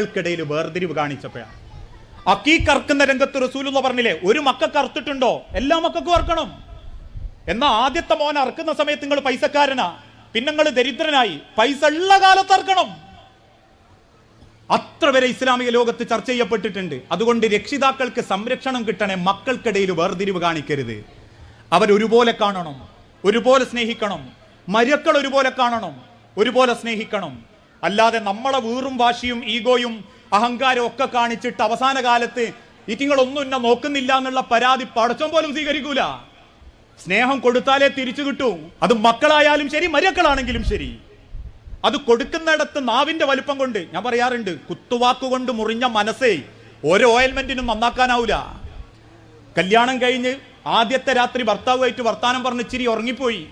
മക്കൾക്കിടയിൽ വേർതിരിവ് കാണിച്ചപ്പോഴാണ്. അക്കീ കറക്കുന്ന രംഗത്ത് റസൂലുള്ള പറഞ്ഞില്ലേ ഒരു മക്കൾക്ക് കറുത്തിട്ടുണ്ടോ? എല്ലാ മക്കൾക്കും അറക്കണം എന്നാ ആദ്യത്തെ മോൻ അറക്കുന്ന സമയത്ത് നിങ്ങൾ പൈസക്കാരനാ. പിന്നെ ദരിദ്രനായി. പൈസ ഉള്ള കാലത്ത് അറക്കണം അത്ര വരെ ഇസ്ലാമിക ലോകത്ത് ചർച്ച ചെയ്യപ്പെട്ടിട്ടുണ്ട്. അതുകൊണ്ട് രക്ഷിതാക്കൾക്ക് സംരക്ഷണം കിട്ടണേ മക്കൾക്കിടയിൽ വേർതിരിവ് കാണിക്കരുത്. അവരൊരുപോലെ കാണണം ഒരുപോലെ സ്നേഹിക്കണം. മരക്കൾ ഒരുപോലെ കാണണം ഒരുപോലെ സ്നേഹിക്കണം. അല്ലാതെ നമ്മളെ വീറും വാശിയും ഈഗോയും അഹങ്കാരവും ഒക്കെ കാണിച്ചിട്ട് അവസാന കാലത്ത് ഇറ്റിങ്ങളൊന്നും എന്നെ നോക്കുന്നില്ല എന്നുള്ള പരാതി പടച്ചം പോലും സ്വീകരിക്കൂല. സ്നേഹം കൊടുത്താലേ തിരിച്ചു കിട്ടൂ. അത് മക്കളായാലും ശരി മരക്കളാണെങ്കിലും ശരി. അത് കൊടുക്കുന്നിടത്ത് നാവിന്റെ വലിപ്പം കൊണ്ട് ഞാൻ പറയാറുണ്ട് കുത്തുവാക്കുകൊണ്ട് മുറിഞ്ഞ മനസ്സേ ഒരു ഓയിൽമെന്റിനും നന്നാക്കാനാവൂല. കല്യാണം കഴിഞ്ഞ് ആദ്യത്തെ രാത്രി ഭർത്താവുമായിട്ട് വർത്താനം പറഞ്ഞ് ഇച്ചിരി ഉറങ്ങിപ്പോയി.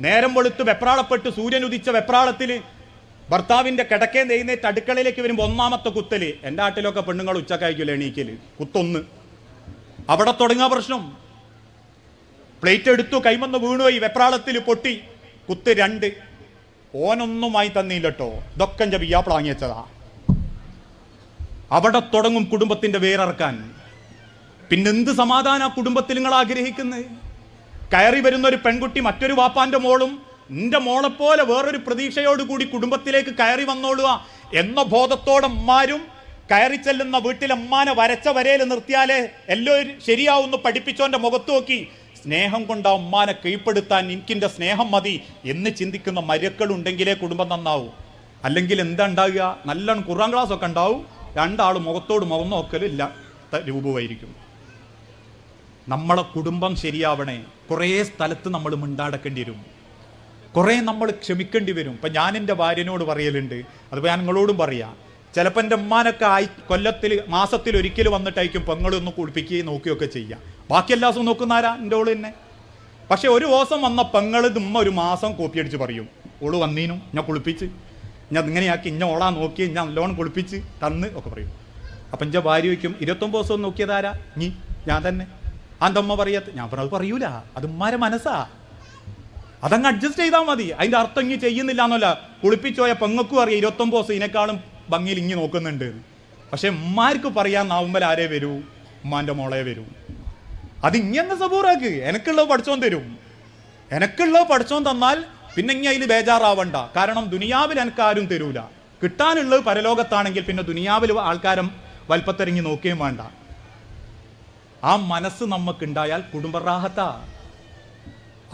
നേരം വെളുത്ത് വെപ്രാളപ്പെട്ട് സൂര്യൻ ഉദിച്ച വെപ്രാളത്തിൽ ഭർത്താവിന്റെ കിടക്കേ നെയ്യുന്നേറ്റ് അടുക്കളയിലേക്ക് വരുമ്പോൾ ഒന്നാമത്തെ കുത്തൽ. എന്റെ നാട്ടിലൊക്കെ പെണ്ണുങ്ങൾ ഉച്ചക്കായ്ക്കില്ല എണീക്കൽ? കുത്തൊന്ന്. അവിടെ തുടങ്ങുക പ്രശ്നം. പ്ലേറ്റ് എടുത്തു കൈമന്ന് വീണുപോയി വെപ്രാളത്തിൽ പൊട്ടി. കുത്ത് രണ്ട്. ഓനൊന്നുമായി തന്നില്ലട്ടോ. ഇതൊക്കെ എന്റെ വെച്ചതാ. അവിടെ തുടങ്ങും കുടുംബത്തിന്റെ പിന്നെ പിന്നെന്ത് സമാധാന കുടുംബത്തിൽ നിങ്ങൾ ആഗ്രഹിക്കുന്നത്? കയറി വരുന്ന ഒരു പെൺകുട്ടി മറ്റൊരു വാപ്പാന്റെ മോളും നിന്റെ മോളെപ്പോലെ വേറൊരു പ്രതീക്ഷയോടുകൂടി കുടുംബത്തിലേക്ക് കയറി വന്നോളുക എന്ന ബോധത്തോടെ അമ്മാരും കയറി ചെല്ലുന്ന വീട്ടിൽ അമ്മാനെ വരച്ച വരയിൽ നിർത്തിയാലേ എല്ലാവരും ശരിയാവുന്നു പഠിപ്പിച്ചോന്റെ മുഖത്ത് നോക്കി. സ്നേഹം കൊണ്ട് ആ ഉമ്മാനെ കീഴ്പ്പെടുത്താൻ എനിക്കിന്റെ സ്നേഹം മതി എന്ന് ചിന്തിക്കുന്ന മരക്കൾ ഉണ്ടെങ്കിലേ കുടുംബം നന്നാവൂ. അല്ലെങ്കിൽ എന്താ ഉണ്ടാവുക? നല്ലോണം കുറാം ക്ലാസ് ഒക്കെ ഉണ്ടാവും. രണ്ടാൾ മുഖത്തോട് മുഖം നോക്കലില്ല. രൂപമായിരിക്കും. നമ്മളെ കുടുംബം ശരിയാവണേ കുറേ സ്ഥലത്ത് നമ്മൾ മിണ്ടാടക്കേണ്ടി വരും. കുറേ നമ്മൾ ക്ഷമിക്കേണ്ടി വരും. ഇപ്പം ഞാൻ എന്റെ ഭാര്യനോട് പറയലുണ്ട്. അതിപ്പോൾ ഞാൻ നിങ്ങളോടും പറയാം. ചിലപ്പോൾ എന്റെ ഉമ്മാനൊക്കെ ആയി കൊല്ലത്തിൽ മാസത്തിൽ ഒരിക്കൽ വന്നിട്ടായിരിക്കും പെങ്ങളൊന്ന് കുളിപ്പിക്കുകയും നോക്കുകയൊക്കെ ചെയ്യാം. ബാക്കി എല്ലാ ദിവസവും നോക്കുന്ന ആരാ? എന്റെ ഓൾ തന്നെ. പക്ഷെ ഒരു ദിവസം വന്ന പെങ്ങൾ ഇമ്മ ഒരു മാസം കോപ്പി അടിച്ച് പറയും. ഓൾ വന്നീനും ഞാൻ കുളിപ്പിച്ച്. ഞാൻ ഇങ്ങനെയാക്കി ഇന്ന ഓളാ നോക്കി ഞാൻ നല്ലോണം കുളിപ്പിച്ച് തന്ന് ഒക്കെ പറയും. അപ്പം എന്റെ ഭാര്യ വയ്ക്കും ഇരുപത്തൊമ്പത് ദിവസം നോക്കിയതാരാ നീ ഞാൻ തന്നെ. ആ അന്തമ്മ പറയാത്ത? ഞാൻ പറഞ്ഞത് പറയൂല. അത് ഉമ്മാരെ മനസ്സാ. അതങ്ങ് അഡ്ജസ്റ്റ് ചെയ്താൽ മതി. അതിന്റെ അർത്ഥം ഇങ്ങി ചെയ്യുന്നില്ല എന്നല്ല കുളിപ്പിച്ചോയ പെങ്ങൾക്കും അറിയാം. ഇരുപത്തൊമ്പത് ദിവസം ഇതിനേക്കാളും ഭംഗിയിൽ ഇങ്ങി നോക്കുന്നുണ്ട്. പക്ഷെ ഉമ്മാർക്ക് പറയാൻ നാവുമ്പൽ ആരേ വരൂ? ഉമ്മാന്റെ മോളെ വരൂ. അത് ഇങ്ങനെ സബൂറാക്ക് എനക്കുള്ളത് പഠിച്ചോൻ തരും. എനക്കുള്ളത് പഠിച്ചോൻ തന്നാൽ പിന്നെ ഇനി അതിൽ ബേജാറാവണ്ട. കാരണം ദുനിയാവിൽ എനിക്ക് ആരും തരൂല. കിട്ടാനുള്ളത് പരലോകത്താണെങ്കിൽ പിന്നെ ദുനിയാവിൽ ആൾക്കാരും വലിപ്പത്തിറങ്ങി നോക്കുകയും വേണ്ട. ആ മനസ്സ് നമുക്കുണ്ടായാൽ കുടുംബറാഹത്താ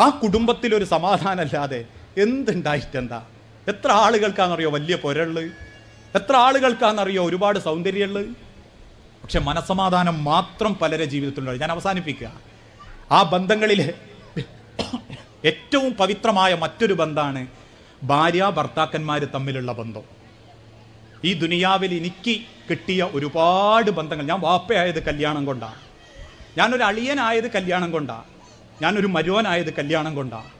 ആ കുടുംബത്തിൽ ഒരു സമാധാനമല്ലാതെ എന്തുണ്ടായിട്ടെന്താ? എത്ര ആളുകൾക്കാണെന്നറിയോ വലിയ പൊരൾ? എത്ര ആളുകൾക്കാണെന്നറിയോ ഒരുപാട് സൗന്ദര്യമുള്ളത് പക്ഷെ മനസമാധാനം മാത്രം പലരെ ജീവിതത്തിലുണ്ട് ഞാൻ അവസാനിപ്പിക്കുക. ആ ബന്ധങ്ങളിലെ ഏറ്റവും പവിത്രമായ മറ്റൊരു ബന്ധമാണ് ഭാര്യ ഭർത്താക്കന്മാർ തമ്മിലുള്ള ബന്ധം. ഈ ദുനിയാവിൽ എനിക്ക് കിട്ടിയ ഒരുപാട് ബന്ധങ്ങൾ. ഞാൻ വാപ്പയായത് കല്യാണം കൊണ്ടാണ് ഞാനൊരു അളിയനായത് കല്യാണം കൊണ്ടാണ് ഞാനൊരു മരുവനായത് കല്യാണം കൊണ്ടാണ്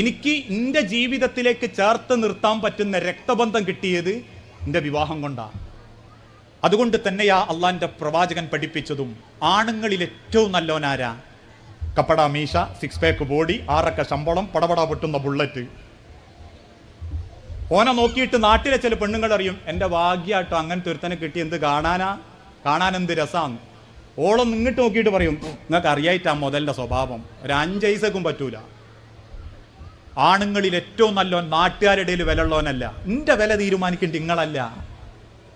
എനിക്ക് എന്റെ ജീവിതത്തിലേക്ക് ചേർത്ത് നിർത്താൻ പറ്റുന്ന രക്തബന്ധം കിട്ടിയത് എന്റെ വിവാഹം കൊണ്ടാണ് അതുകൊണ്ട് തന്നെയാ അള്ളാന്റെ പ്രവാചകൻ പഠിപ്പിച്ചതും ആണുങ്ങളിൽ ഏറ്റവും നല്ലവനാരാ. കപ്പട മീശ സിക്സ് പാക്ക് ബോഡി ആറക്ക ശമ്പളം പടപട പൊട്ടുന്ന ബുള്ളറ്റ്. ഓനെ നോക്കിയിട്ട് നാട്ടിലെ ചില പെണ്ണുങ്ങൾ അറിയും എന്റെ ഭാഗ്യമായിട്ടോ അങ്ങനത്തെ ഒരുത്തനെ കിട്ടി എന്ത് കാണാനാ? കാണാൻ എന്ത് രസാന്ന്? ഓളം നിങ്ങട്ട് നോക്കിയിട്ട് പറയും നിങ്ങൾക്ക് അറിയായിട്ടാ മുതലിന്റെ സ്വഭാവം. ഒരു അഞ്ചൈസക്കും പറ്റൂല. ആണുങ്ങളിൽ ഏറ്റവും നല്ലോൻ നാട്ടുകാരുടെ ഇടയിൽ വിലയുള്ളവനല്ല. എന്റെ വില തീരുമാനിക്കേണ്ട നിങ്ങളല്ല.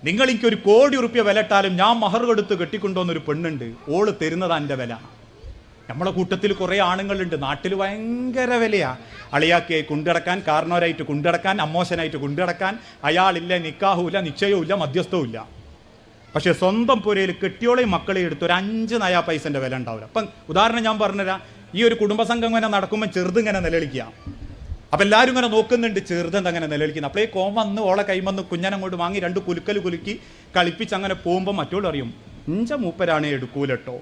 നിങ്ങൾ എനിക്ക് ഒരു കോടി ഉറുപ്പ്യ വില ഇട്ടാലും ഞാൻ മഹർ കൊടുത്ത് കെട്ടിക്കൊണ്ടുവന്ന ഒരു പെണ്ണുണ്ട്. ഓൾ തരുന്നതാ എന്റെ വില. നമ്മളെ കൂട്ടത്തിൽ കുറേ ആണുങ്ങളുണ്ട്. നാട്ടിൽ ഭയങ്കര വിലയാ. അളിയാക്കി കൊണ്ടിടക്കാൻ കാരണവരായിട്ട് കൊണ്ടിടക്കാൻ അമ്മോശനായിട്ട് കൊണ്ടിടക്കാൻ അയാളില്ല നിക്കാഹുമില്ല നിശ്ചയവുമില്ല മധ്യസ്ഥവും ഇല്ല പക്ഷെ സ്വന്തം പുരയിൽ കെട്ടിയോളെയും മക്കളെ എടുത്ത് ഒരു അഞ്ച് നയാ പൈസന്റെ വില ഉണ്ടാവില്ല. അപ്പം ഉദാഹരണം ഞാൻ പറഞ്ഞുതരാം. ഈ ഒരു കുടുംബസംഘം ഇങ്ങനെ നടക്കുമ്പോൾ ചെറുതിങ്ങനെ നിലവിളിക്കുക. അപ്പം എല്ലാവരും ഇങ്ങനെ നോക്കുന്നുണ്ട് ചെറുതെന്ത് അങ്ങനെ നിലവിളിക്കുന്നത്? ഈ കോം വന്ന് ഓളെ കൈമന്ന് കുഞ്ഞനങ്ങോട്ട് വാങ്ങി രണ്ട് കുലുക്കൽ കുലുക്കി കളിപ്പിച്ച് അങ്ങനെ പോകുമ്പോൾ മറ്റുള്ള അറിയും ഇഞ്ച മൂപ്പരാണ് എടുക്കൂലട്ടോ.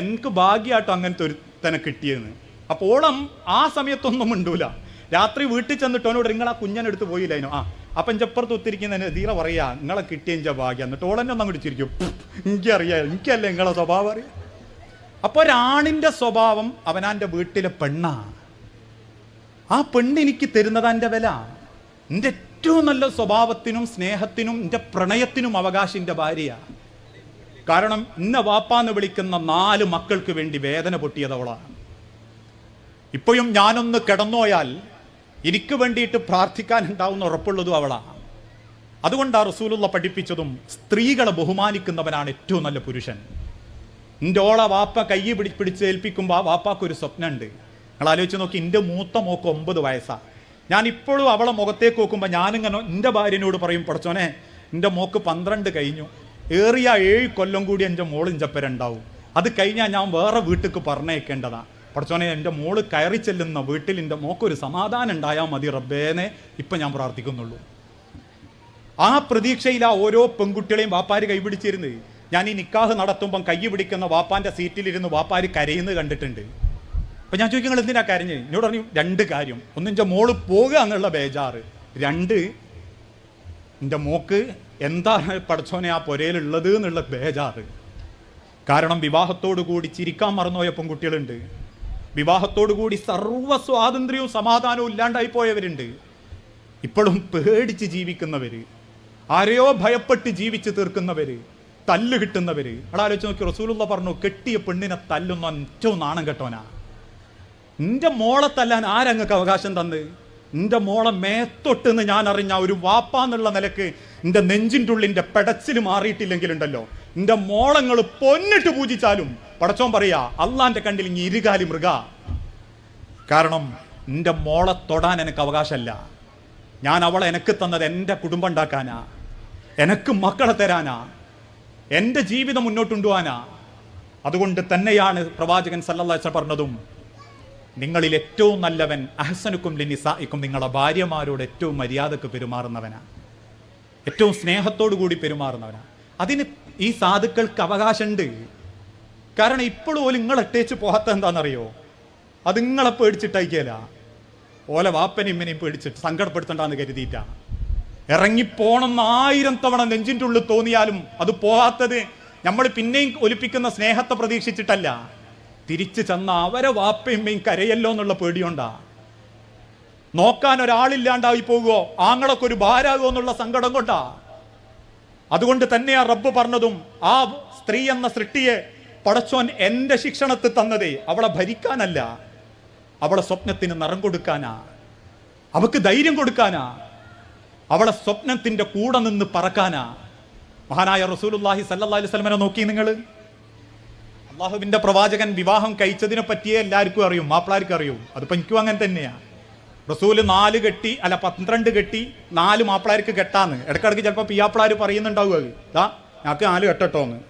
എനിക്ക് ഭാഗ്യമായിട്ടോ അങ്ങനത്തെ ഒരു ഒരുത്തനെ കിട്ടിയെന്ന് അപ്പോൾ ഓളം ആ സമയത്തൊന്നും ഉണ്ടൂല രാത്രി വീട്ടിൽ ചെന്നിട്ട് അവനോട് നിങ്ങൾ ആ കുഞ്ഞനെടുത്ത് പോയില്ലായിരുന്നു ആ അപ്പം ചെപ്പുറത്ത് ഒത്തിരിക്കുന്നതിന് ധീര പറയാ നിങ്ങളെ കിട്ടിയ ഭാഗ്യം. എന്നിട്ട് ഓളെന്നെ ഒന്നും അങ്ങോട്ട് ചിരിക്കും. എനിക്കറിയാം എനിക്കല്ലേ നിങ്ങളെ സ്വഭാവം അറിയാം? അപ്പോൾ ഒരാണിന്റെ സ്വഭാവം അവനാന്റെ വീട്ടിലെ പെണ്ണാണ്. ആ പെണ്ണ് എനിക്ക് തരുന്നത് എന്റെ വില. എന്റെ ഏറ്റവും നല്ല സ്വഭാവത്തിനും സ്നേഹത്തിനും എന്റെ പ്രണയത്തിനും അവകാശം എന്റെ ഭാര്യ കാരണം ഇന്ന വാപ്പാന്ന് വിളിക്കുന്ന നാല് മക്കൾക്ക് വേണ്ടി വേദന പൊട്ടിയതവളാണ്. ഇപ്പോഴും ഞാനൊന്ന് കിടന്നോയാൽ എനിക്ക് വേണ്ടിയിട്ട് പ്രാർത്ഥിക്കാൻ ഉണ്ടാവുന്ന ഉറപ്പുള്ളതും അവളാണ് അതുകൊണ്ടാണ് റസൂലുള്ള പഠിപ്പിച്ചതും സ്ത്രീകളെ ബഹുമാനിക്കുന്നവനാണ് ഏറ്റവും നല്ല പുരുഷൻ. എന്റെ ഓളെ വാപ്പ കൈ പിടി പിടിച്ച് ഏൽപ്പിക്കുമ്പോൾ ആ വാപ്പാക്കൊരു സ്വപ്നമുണ്ട് നിങ്ങൾ ആലോചിച്ച് നോക്കി എന്റെ മൂത്ത മോക്ക് ഒമ്പത് വയസ്സാണ് ഞാൻ ഇപ്പോഴും അവളെ മുഖത്തേക്ക് നോക്കുമ്പോൾ ഞാനിങ്ങനെ എന്റെ ഭാര്യനോട് പറയും പഠിച്ചോനെ എന്റെ മോക്ക് പന്ത്രണ്ട് കഴിഞ്ഞു. ഏറിയ ഏഴ് കൊല്ലം കൂടി എന്റെ മോളിഞ്ചപ്പരുണ്ടാവും അത് കഴിഞ്ഞാൽ ഞാൻ വേറെ വീട്ടിലേക്ക് പറഞ്ഞേക്കേണ്ടതാണ് പഠിച്ചോനെ എന്റെ മോൾ കയറി ചെല്ലുന്ന വീട്ടിൽ എന്റെ മോക്കൊരു സമാധാനം ഉണ്ടായാൽ മതി റബ്ബേനെ ഇപ്പം ഞാൻ പ്രാർത്ഥിക്കുന്നുള്ളൂ. ആ പ്രതീക്ഷയിൽ ആ ഓരോ പെൺകുട്ടികളെയും വാപ്പാര് കൈപിടിച്ചിരുന്ന് ഞാൻ ഈ നിക്കാഹ് നടത്തുമ്പം കൈ പിടിക്കുന്ന വാപ്പാന്റെ സീറ്റിലിരുന്ന് വാപ്പാര് കരയുന്നത് കണ്ടിട്ടുണ്ട്. അപ്പം ഞാൻ ചോദിക്കും നിങ്ങൾ എന്തിനാ കരഞ്ഞ്? എന്നോട് പറഞ്ഞു രണ്ട് കാര്യം. ഒന്ന് എന്റെ മോൾ പോകുക എന്നുള്ള ബേജാറ്. രണ്ട് എന്റെ മോക്ക് എന്താണ് പഠിച്ചോനെ ആ പുരയിലുള്ളത് എന്നുള്ള ബേജാറ്. കാരണം വിവാഹത്തോടു കൂടി ചിരിക്കാൻ മറന്നുപോയ പെൺകുട്ടികളുണ്ട്. വിവാഹത്തോടു കൂടി സർവ സ്വാതന്ത്ര്യവും സമാധാനവും ഇല്ലാണ്ടായി പോയവരുണ്ട്. ഇപ്പോഴും പേടിച്ച് ജീവിക്കുന്നവർ ആരെയോ ഭയപ്പെട്ട് ജീവിച്ച് തീർക്കുന്നവർ തല്ല് കിട്ടുന്നവര്. ആലോചിച്ച് നോക്കി റസൂലുള്ള പറഞ്ഞു കെട്ടിയ പെണ്ണിനെ തല്ലുന്ന ഏറ്റവും നാണം കെട്ടവനാ. നിന്റെ മോളെ തല്ലാൻ ആരങ്ങൾക്ക് അവകാശം തന്ന്? നിന്റെ മോളെ മേത്തൊട്ടെന്ന് ഞാൻ അറിഞ്ഞ ഒരു വാപ്പാന്നുള്ള നിലയ്ക്ക് നിന്റെ നെഞ്ചിന്റെ ഉള്ളിന്റെ പെടച്ചിൽ മാറിയിട്ടില്ലെങ്കിലുണ്ടല്ലോ. നിന്റെ മോളങ്ങൾ പൊന്നിട്ട് പൂജിച്ചാലും പടച്ചോൻ പറയാ അള്ളാന്റെ കണ്ടിൽ ഇങ്ങി ഇരുകാലി മൃഗ. കാരണം നിന്റെ മോളെ തൊടാൻ എനിക്ക് അവകാശമല്ല ഞാൻ അവളെ എനിക്ക് തന്നത് എന്റെ കുടുംബം ഉണ്ടാക്കാനാ. എനക്ക് മക്കളെ തരാനാ. എന്റെ ജീവിതം മുന്നോട്ട് കൊണ്ടുപോകാനാ അതുകൊണ്ട് തന്നെയാണ് പ്രവാചകൻ സല്ലല്ലാഹു പറഞ്ഞതും നിങ്ങളിൽ ഏറ്റവും നല്ലവൻ അഹസനുക്കും ലിനിസായിക്കും നിങ്ങളുടെ ഭാര്യമാരോട് ഏറ്റവും മര്യാദയ്ക്ക് പെരുമാറുന്നവനാ. ഏറ്റവും സ്നേഹത്തോടു കൂടി പെരുമാറുന്നവനാ. അതിന് ഈ സാധുക്കൾക്ക് അവകാശമുണ്ട്. കാരണം ഇപ്പോഴും ഓൽ നിങ്ങൾ ഇട്ടേച്ച് പോകാത്ത എന്താണെന്നറിയോ? അത് നിങ്ങളെ പേടിച്ചിട്ടയക്കല ഓല വാപ്പനെയും ഇമ്മനെയും പേടിച്ചിട്ട് സങ്കടപ്പെടുത്തണ്ടെന്ന് കരുതിയിട്ടാ. ഇറങ്ങിപ്പോണം ആയിരം തവണ നെഞ്ചിന്റെ ഉള്ളിൽ തോന്നിയാലും അത് പോകാത്തത് നമ്മൾ പിന്നെയും ഒലിപ്പിക്കുന്ന സ്നേഹത്തെ പ്രതീക്ഷിച്ചിട്ടല്ല. തിരിച്ചു ചെന്ന അവരെ വാപ്പയമ്മയും കരയല്ലോ എന്നുള്ള പേടിയുണ്ടാ. നോക്കാൻ ഒരാളില്ലാണ്ടായി പോകുമോ ആങ്ങളൊക്കെ ഒരു ഭാരാകുമോ എന്നുള്ള സങ്കടം കൊണ്ടാ. അതുകൊണ്ട് തന്നെയാ റബ്ബ് പറഞ്ഞതും ആ സ്ത്രീ എന്ന സൃഷ്ടിയെ പടച്ചോൻ എന്റെ ശിക്ഷണത്തിൽ തന്നതേ. അവളെ ഭരിക്കാനല്ല. അവളെ സ്വപ്നത്തിന് നിറം കൊടുക്കാനാ. അവക്ക് ധൈര്യം കൊടുക്കാനാ. അവളെ സ്വപ്നത്തിന്റെ കൂടെ നിന്ന് പറക്കാനാ. മഹാനായ റസൂലുല്ലാഹി സല്ലല്ലാഹി അലൈഹി സ്വലമനെ നോക്കി നിങ്ങൾ. അള്ളാഹുവിന്റെ പ്രവാചകൻ വിവാഹം കഴിച്ചതിനെ പറ്റിയേ എല്ലാവർക്കും അറിയും മാപ്പിളാർക്കും അറിയും. അതിപ്പോൾ എനിക്കും അങ്ങനെ തന്നെയാണ് റസൂൽ നാല് കെട്ടി അല്ല പന്ത്രണ്ട് കെട്ടി നാല് മാപ്പിളാർക്ക് കെട്ടാന്ന്. ഇടക്കിടക്ക് ചിലപ്പോൾ പിയാപ്പിളാർ പറയുന്നുണ്ടാവുക ഇതാ ഞങ്ങൾക്ക് നാല് കെട്ടട്ടോന്ന്.